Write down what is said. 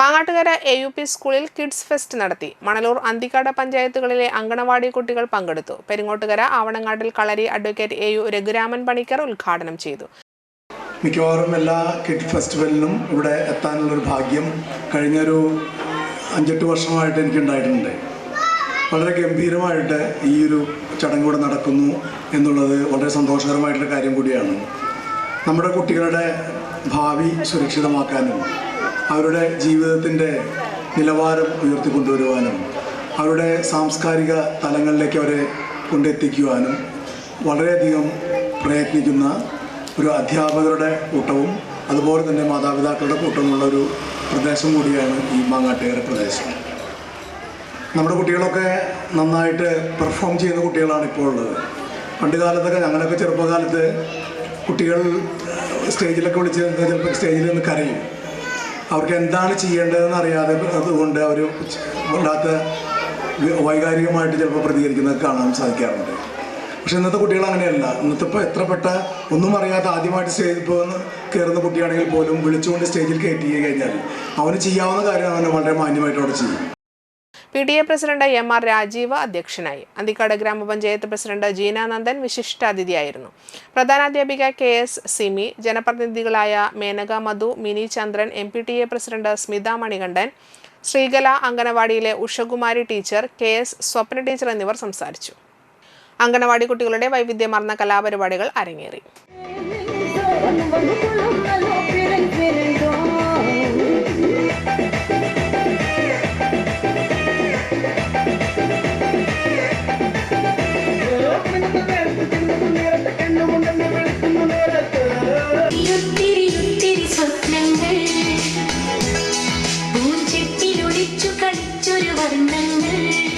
Mangattukara A U P സ്കൂളിൽ kids fest നടത്തി. മണലൂർ അന്തിക്കാട് പഞ്ചായത്തുകളിലെ അങ്കണവാടി കുട്ടികൾ പങ്കെടുത്തു. Peringottukara Avanangattil Kalari advocate A U Raghuraman Panicker ഉദ്ഘാടനം ചെയ്തു. മിക്കവാറും എല്ലാ കിഡ് ഫെസ്റ്റിവലിനും ഇവിടെ എത്താനുള്ളൊരു ഭാഗ്യം കഴിഞ്ഞൊരു അഞ്ചെട്ട് വർഷമായിട്ട് എനിക്ക് ഉണ്ടായിട്ടുണ്ട് വളരെ ഗംഭീരമായിട്ട് ഈ ഒരു ചടങ്ങ് ഇവിടെ നടക്കുന്നു എന്നുള്ളത് വളരെ സന്തോഷകരമായിട്ടുള്ള കാര്യം കൂടിയാണ്. നമ്മുടെ കുട്ടികളുടെ ഭാവി സുരക്ഷിതമാക്കാനും അവരുടെ ജീവിതത്തിന്റെ നിലവാരം ഉയർത്തിക്കൊണ്ടുവരുവാനും അവരുടെ സാംസ്കാരിക തലങ്ങളിലേക്ക് അവരെ കൊണ്ടെത്തിക്കുവാനും വളരെയധികം പ്രയത്നിക്കുന്ന ഒരു അധ്യാപകരുടെ കൂട്ടവും അതുപോലെ തന്നെ മാതാപിതാക്കളുടെ കൂട്ടമുള്ള ഒരു പ്രദേശം കൂടിയാണ് ഈ മാങ്ങാട്ടേറെ പ്രദേശം. നമ്മുടെ കുട്ടികളൊക്കെ നന്നായിട്ട് പെർഫോം ചെയ്യുന്ന കുട്ടികളാണ് ഇപ്പോൾ ഉള്ളത്. പണ്ട് കാലത്തൊക്കെ ഞങ്ങളൊക്കെ ചെറുപ്പകാലത്ത് കുട്ടികൾ സ്റ്റേജിലൊക്കെ വിളിച്ച് ചിലപ്പോൾ സ്റ്റേജിൽ നിന്ന് കരയും. അവർക്ക് എന്താണ് ചെയ്യേണ്ടതെന്ന് അറിയാതെ അതുകൊണ്ട് അവർ വല്ലാത്ത വൈകാരികമായിട്ട് ചിലപ്പോൾ പ്രതികരിക്കുന്നത് കാണാൻ സാധിക്കാറുണ്ട്. പക്ഷെ ഇന്നത്തെ കുട്ടികൾ അങ്ങനെയല്ല. ഇന്നത്തെ ഇപ്പോൾ എത്ര പെട്ട ഒന്നും അറിയാത്ത ആദ്യമായിട്ട് സ്റ്റേജിൽ പോകുന്ന കയറുന്ന കുട്ടിയാണെങ്കിൽ പോലും വിളിച്ചുകൊണ്ട് സ്റ്റേജിൽ കയറ്റി കഴിഞ്ഞാൽ അവന് ചെയ്യാവുന്ന കാര്യം അവനെ വളരെ മാന്യമായിട്ട് അവിടെ ചെയ്യും. P D A president M R Rajeev അധ്യക്ഷനായി. അന്തിക്കാട് ഗ്രാമപഞ്ചായത്ത് പ്രസിഡന്റ് ജീനാനന്ദൻ വിശിഷ്ടാതിഥിയായിരുന്നു. പ്രധാനാധ്യാപിക K S Simi ജനപ്രതിനിധികളായ Menaka Madhu Mini Chandran M P T A president Smitha Manikandan Sreekala അംഗനവാടിയിലെ Ushakumari teacher K S Swapna teacher എന്നിവർ സംസാരിച്ചു. അംഗനവാടി കുട്ടികളുടെ വൈവിധ്യമാർന്ന കലാപരിപാടികൾ അരങ്ങേറി. ഒത്തിരി സ്വപ്നങ്ങൾ. പൂഞ്ചെട്ടിലൊളിച്ചു കളിച്ചൊരു വർണങ്ങൾ.